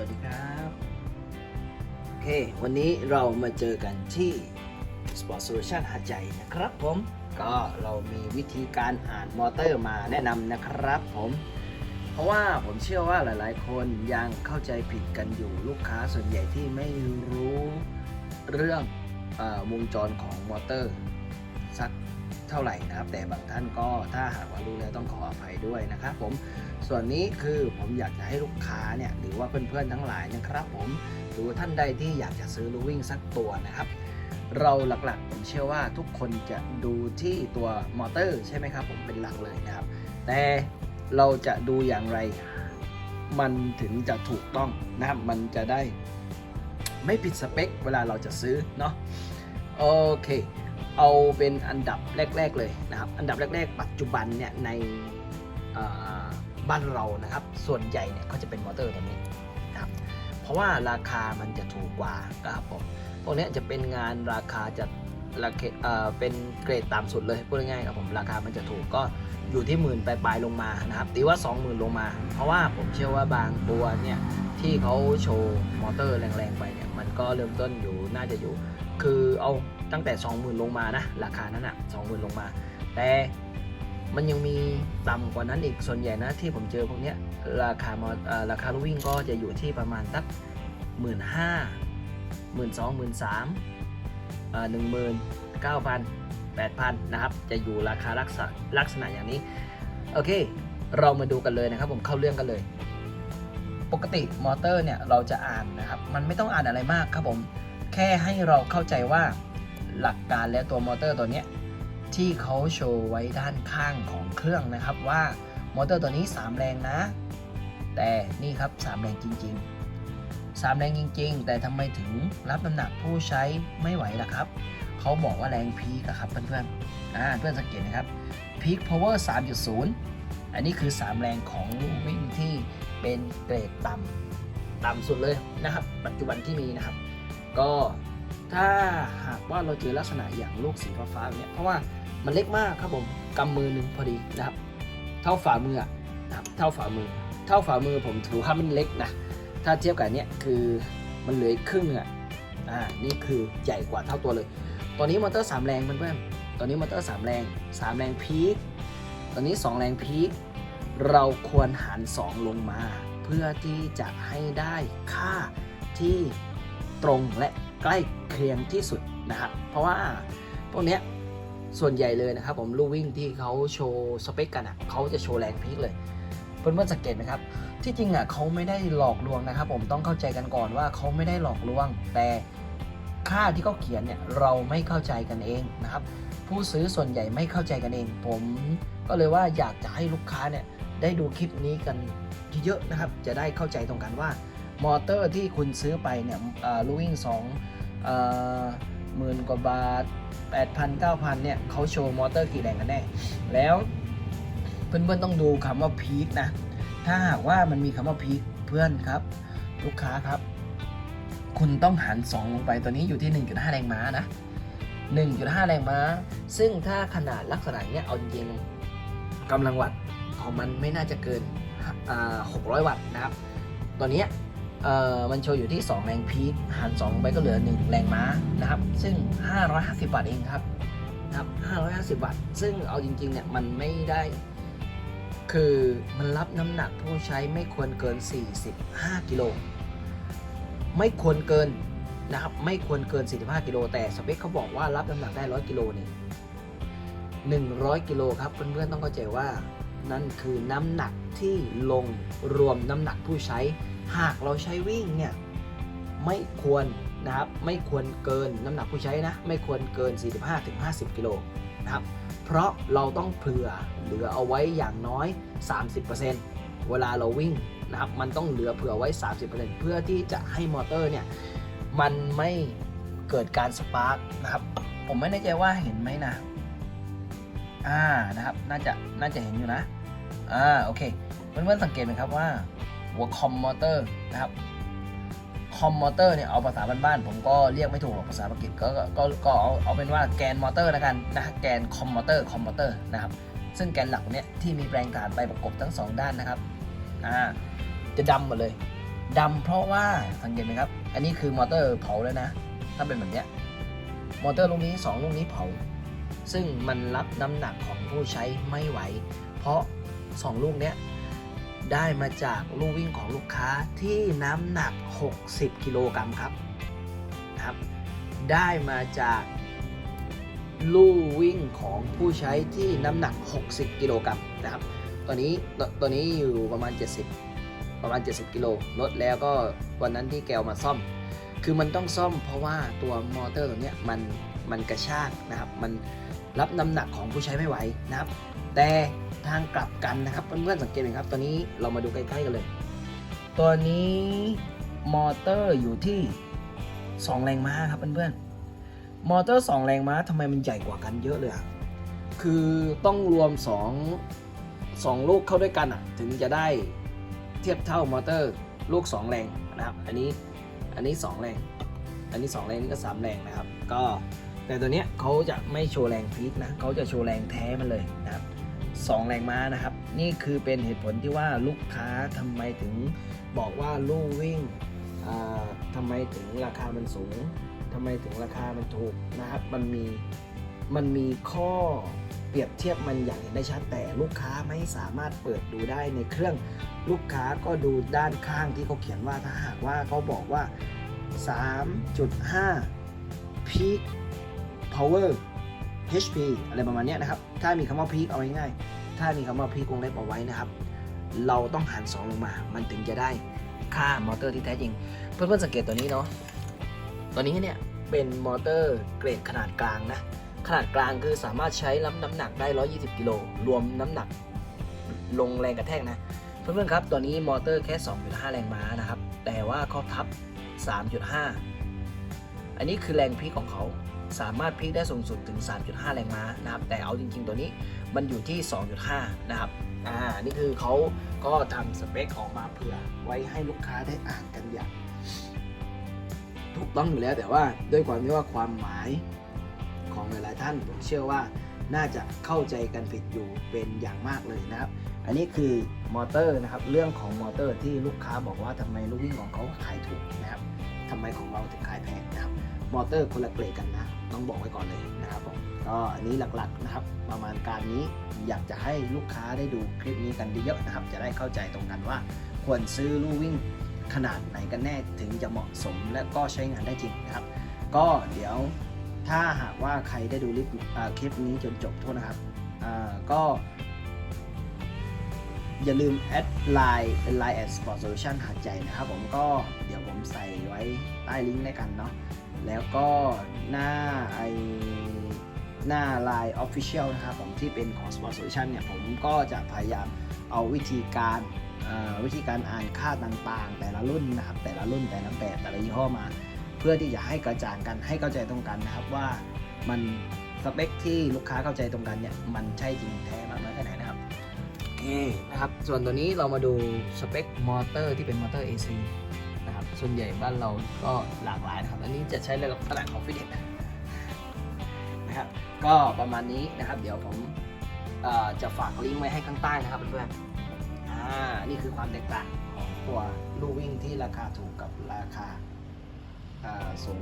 วัสดีครับ โอเค วันนี้เรามาเจอกันที่ Sport Solution หาดใหญ่นะครับผม ก็เรามีวิธีการอ่านมอเตอร์มาแนะนำนะครับผม เพราะว่าผมเชื่อว่าหลายๆ คนยังเข้าใจผิดกันอยู่ลูกค้าส่วนใหญ่ที่ไม่รู้เรื่องอวงจรของมอเตอร์สัก เท่าไหร่นะครับ แต่บางท่านก็ถ้าหากว่ารู้แล้วต้องขออภัยด้วยนะครับผมส่วนนี้คือผมอยากจะให้ลูกค้าเนี่ยหรือว่าเพื่อนๆทั้งหลายนะครับผมหรือว่าท่านใดที่อยากจะซื้อลูวิ่งสักตัวนะครับเราหลักๆผมเชื่อว่าทุกคนจะดูที่ตัวมอเตอร์ใช่ไหมครับผมเป็นหลักเลยนะครับ แต่เราจะดูอย่างไร มันถึงจะถูกต้องนะครับมันจะได้ไม่ผิดสเปค เวลาเราจะซื้อเนาะโอเค เอาเป็นอันดับแรก ๆ เลยนะครับ อันดับแรก ๆ ปัจจุบันเนี่ยในบ้านเรานะครับ ส่วนใหญ่เนี่ยก็จะเป็นมอเตอร์ตัวนี้นะครับ เพราะว่าราคามันจะถูกกว่านะครับผมพวกนี้จะเป็นงานราคาจะราคาเอ่อเป็นเกรดต่ำสุดเลยพูดง่ายๆครับผมราคามันจะถูกก็อยู่ที่หมื่นปลายๆลงมานะครับตีว่า 20,000 ลงมา เพราะว่าผมเชื่อว่าบางตัวเนี่ยที่เขาโชว์มอเตอร์แรงๆไปเนี่ยมันก็เริ่มต้นอยู่น่าจะอยู่ คือเอา ตั้งแต่ 20,000 ลงมานะ ราคานั้นอะ20,000 ลงมา แต่มันยังมีต่ำกว่านั้นอีกส่วนใหญ่นะที่ผมเจอพวกเนี้ยราคามออราคาลูวิ่งก็จะอยู่ที่ประมาณสักหมื่นห้าหมื่นสองหมื่นสามหนึ่งหมื่นเก้าพันแปดพันนะครับ จะอยู่ราคาลักษณะลักษณะอย่างนี้ โอเค เรามาดูกันเลยนะครับ ผมเข้าเรื่องกันเลย ปกติมอเตอร์เนี่ยเราจะอ่านนะครับ มันไม่ต้องอ่านอะไรมากครับผม แค่ให้เราเข้าใจว่า หลักการและตัวมอเตอร์ตัวนี้ที่เขาโชว์ไว้ด้านข้างของเครื่องนะครับว่ามอเตอร์ตัวนี้ 3 แรงนะ แต่นี่ครับ 3 แรงจริง ๆ 3 แรงจริง ๆ แต่ทำไมถึงรับน้ำหนักผู้ใช้ไม่ไหวล่ะครับ เขาบอกว่าแรงพีกครับเพื่อนๆอ่าเพื่อนสังเกตนะครับพีคพาวเวอร์3.0 อันนี้คือ 3 แรงของลูกวิ่งที่เป็นเกรดต่ำต่ำสุดเลยนะครับ ปัจจุบันที่มีนะครับ ก็ ถ้าหากว่าเราเจอลักษณะอย่างลูกสีฟ้าๆเนี่ยเพราะว่ามันเล็กมากครับผมกำมือหนึ่งพอดีนะครับ เท่าฝ่ามืออะนะครับเท่าฝ่ามือ เท่าฝ่ามือผมถือว่ามันเล็กนะถ้าเทียบกับเนี้ยคือมันเหลืออีกครึ่งอะอ่านี่คือใหญ่กว่าเท่าตัวเลย ตอนนี้มอเตอร์สามแรงเพื่อนๆตอนนี้มอเตอร์สามแรงสามแรงพีคตอนนี้สองแรงพีคเราควรหารสองลงมา เพื่อที่จะให้ได้ค่าที่ตรงและ ใกล้เคียงที่สุดนะครับ เพราะว่าพวกเนี้ยส่วนใหญ่เลยนะครับผมลู่วิ่งที่เขาโชว์สเปคกันอะเขาจะโชว์แรงพีคเลยเพื่อนๆสังเกตไหมครับ ที่จริงอะเขาไม่ได้หลอกลวงนะครับ ผมต้องเข้าใจกันก่อนว่าเขาไม่ได้หลอกลวง แต่ค่าที่เขาเขียนเนี่ยเราไม่เข้าใจกันเองนะครับ ผู้ซื้อส่วนใหญ่ไม่เข้าใจกันเอง ผมก็เลยว่าอยากจะให้ลูกค้าเนี่ยได้ดูคลิปนี้กันเยอะๆนะครับ จะได้เข้าใจตรงกันว่า มอเตอร์ที่คุณซื้อไปเนี่ยลูวิ่งสองหมื่นกว่าบาท 8,000 9,000เนี่ยเขาโชว์มอเตอร์กี่แรงกันแน่ แล้วเพื่อนๆต้องดูคำว่าพีคนะ ถ้าหากว่ามันมีคำว่าพีคเพื่อนครับ ลูกค้าครับ คุณต้องหาร 2 ลงไปตัวนี้อยู่ที่ 1.5 แรงม้านะ 1.5 แรงม้า ซึ่งถ้าขนาดลักษณะเนี้ยเอาจริงกำลังวัตต์ของมันไม่น่าจะเกิน 600 วัตต์นะครับ ตัวเนี้ย เอ่อมันโชว์อยู่ที่ 2 แรงพีคหาร2ไปก็เหลือ 1 แรงม้านะครับ ซึ่ง 550วัตต์เองครับนะครับ550วัตต์ซึ่งเอาจริงๆเนี่ยมันไม่ได้ คือมันรับน้ำหนักผู้ใช้ไม่ควรเกิน 45 กิโล ไม่ควรเกินนะครับ ไม่ควรเกิน 45 กิโล แต่สเปคเขาบอกว่ารับน้ำหนักได้ 100 กิโลนี่100 กิโลครับเพื่อนๆต้องเข้าใจว่านั่นคือน้ำหนักที่ลงรวมน้ำหนักผู้ใช้ หากเราใช้วิ่งเนี่ยไม่ควรนะครับไม่ควรเกินน้ำหนักผู้ใช้นะไม่ควรเกิน 45-50 กิโลนะครับเพราะเราต้องเผื่อเหลือเอาไว้อย่างน้อย 30%เวลาเราวิ่งนะครับมันต้องเหลือเผื่อไว้ 30%เพื่อที่จะให้มอเตอร์เนี่ยมันไม่เกิดการสปาร์กนะครับผมไม่แน่ใจว่าเห็นไหมนะอ่านะครับน่าจะน่าจะเห็นอยู่นะอ่าโอเคเพื่อนๆสังเกตไหมครับว่า หัวคอมมอเตอร์นะครับคอมมอเตอร์เนี่ยเอาภาษาบ้านๆผมก็เรียกไม่ถูกหรอกภาษาอังกฤษก็ก็ก็เอาเอาเป็นว่าแกนมอเตอร์แล้วกันนะแกนคอมมอเตอร์คอมมอเตอร์นะครับซึ่งแกนหลักเนี่ยที่มีแปลงฐานไปประกบทั้งสองด้านนะครับอ่าจะดำหมดเลยดำเพราะว่าสังเกตไหมครับ อันนี้คือมอเตอร์เผาแล้วนะ ถ้าเป็นแบบเนี้ยมอเตอร์ลูกนี้สองลูกนี้เผา ซึ่งมันรับน้ำหนักของผู้ใช้ไม่ไหว เพราะสองลูกเนี้ย ได้มาจากลูกวิ่งของลูกค้าที่น้ำหนัก 60 กิโลกรัมครับนะครับ ได้มาจากลู่วิ่งของผู้ใช้ที่น้ำหนัก 60 กิโลกรัมนะครับตัวนี้ตตัวนี้อยู่ประมาณ 70 ประมาณ 70 กิโลลดแล้วก็วันนั้นที่แกวมาซ่อม คือมันต้องซ่อมเพราะว่าตัวมอเตอร์ตัวเนี้ยมันมันกระชากนะครับ มันรับน้ำหนักของผู้ใช้ไม่ไหวนะครับ แต่ ทางกลับกันนะครับเพื่อนๆสังเกตไหมครับตัวนี้เรามาดูใกล้ๆกันเลย ตัวนี้มอเตอร์อยู่ที่ 2 แรงม้าครับเพื่อนๆมอเตอร์ 2 แรงม้าทำไมมันใหญ่กว่ากันเยอะเลยอะคือต้องรวม 2 2 ลูกเข้าด้วยกันอะถึงจะได้เทียบเท่ามอเตอร์ลูก 2 แรงนะครับอันนี้อันนี้ 2 แรง อันนี้ 2 แรงนี่ก็ 3 แรงนะครับ ก็แต่ตัวเนี้ยเขาจะไม่โชว์แรงพีคนะเขาจะโชว์แรงแท้มันเลยนะครับ 2 แรงม้านะครับ นี่คือเป็นเหตุผลที่ว่าลูกค้าทำไมถึงบอกว่าลู่วิ่งอ่าทำไมถึงราคามันสูงทำไมถึงราคามันถูกนะครับ มันมีมันมีข้อเปรียบเทียบมันอย่างเห็นได้ชัดแต่ลูกค้าไม่สามารถเปิดดูได้ในเครื่องลูกค้าก็ดูด้านข้างที่เขาเขียนว่าถ้าหากว่าเขาบอกว่า 3.5 peak power HP อะไรประมาณนี้นะครับ ถ้ามีคำว่า peak เอาง่ายๆถ้ามีคำว่า peak วงเล็บเอาไว้นะครับ เราต้องหาร 2 ลงมา มันถึงจะได้ค่ามอเตอร์ที่แท้จริง เพื่อนๆสังเกตตัวนี้เนาะ ตัวนี้เนี่ยเป็นมอเตอร์เกรดขนาดกลางนะ ขนาดกลางคือสามารถใช้รับน้ำหนักได้ 120 กิโล รวมน้ำหนักลงแรงกระแทกนะ เพื่อนๆครับ ตัวนี้มอเตอร์แค่ 2.5 แรงม้านะครับ แต่ว่าเขาทับ 3.5 อันนี้คือแรงพลิกของเขา สามารถพลิกได้สูงสุดถึง 3.5 แรงม้านะครับ แต่เอาจริงๆ ตัวนี้มันอยู่ที่ 2.5 นะครับ อ่า นี่คือเขาก็ทำสเปคออกมาเผื่อไว้ให้ลูกค้าได้อ่านกันอย่างถูกต้องอยู่แล้วแต่ว่าด้วยความที่ว่าความหมายของหลายๆท่านผมเชื่อว่าน่าจะเข้าใจกันผิดอยู่เป็นอย่างมากเลยนะครับ อันนี้คือมอเตอร์นะครับ เรื่องของมอเตอร์ที่ลูกค้าบอกว่าทำไมลูกวิ่งของเขาขายถูกนะครับ ทำไมของเราถึงขายแพงนะครับ มอเตอร์คนละเกรดกันนะ ต้องบอกไว้ก่อนเลยนะครับผม ก็อันนี้หลักๆนะครับ ประมาณการนี้อยากจะให้ลูกค้าได้ดูคลิปนี้กันเยอะๆนะครับ จะได้เข้าใจตรงกันว่า ควรซื้อลู่วิ่งขนาดไหนกันแน่ถึงจะเหมาะสมและก็ใช้งานได้จริงนะครับ ก็เดี๋ยวถ้าหากว่าใครได้ดูคลิปคลิปนี้จนจบโทษนะครับก็อย่าลืมแอดไลน์เป็นไลน์แอดสปอร์ตโซลูชันหาดใจนะครับผมก็ ลิงก์ในกันเนาะแล้วก็หน้าไอหน้า Line Official นะครับผมที่เป็นของ Sport Solution เนี่ยผมก็จะพยายามเอาวิธีการวิธีการอ่านค่าต่างๆ แต่ละรุ่นนะครับแต่ละรุ่นแต่ละแบบแต่ละยี่ห้อมา เพื่อที่จะให้กระจ่างกันให้เข้าใจตรงกันนะครับว่ามันสเปคที่ลูกค้าเข้าใจตรงกันเนี่ยมันใช่จริงแท้มากน้อยแค่ไหนนะครับโอเคนะครับส่วนตัวนี้เรามาดูสเปคมอเตอร์ที่เป็นมอเตอร์ AC ส่วนใหญ่บ้านเราก็หลากหลายนะครับ อันนี้จะใช้ในลักษณะของฟิตเนสนะครับ ก็ประมาณนี้นะครับ เดี๋ยวผมจะฝากลิงก์ไว้ให้ข้างใต้นะครับเพื่อนๆอ่า นี่คือความแตกต่างของตัวลู่วิ่งที่ราคาถูกกับราคาสูง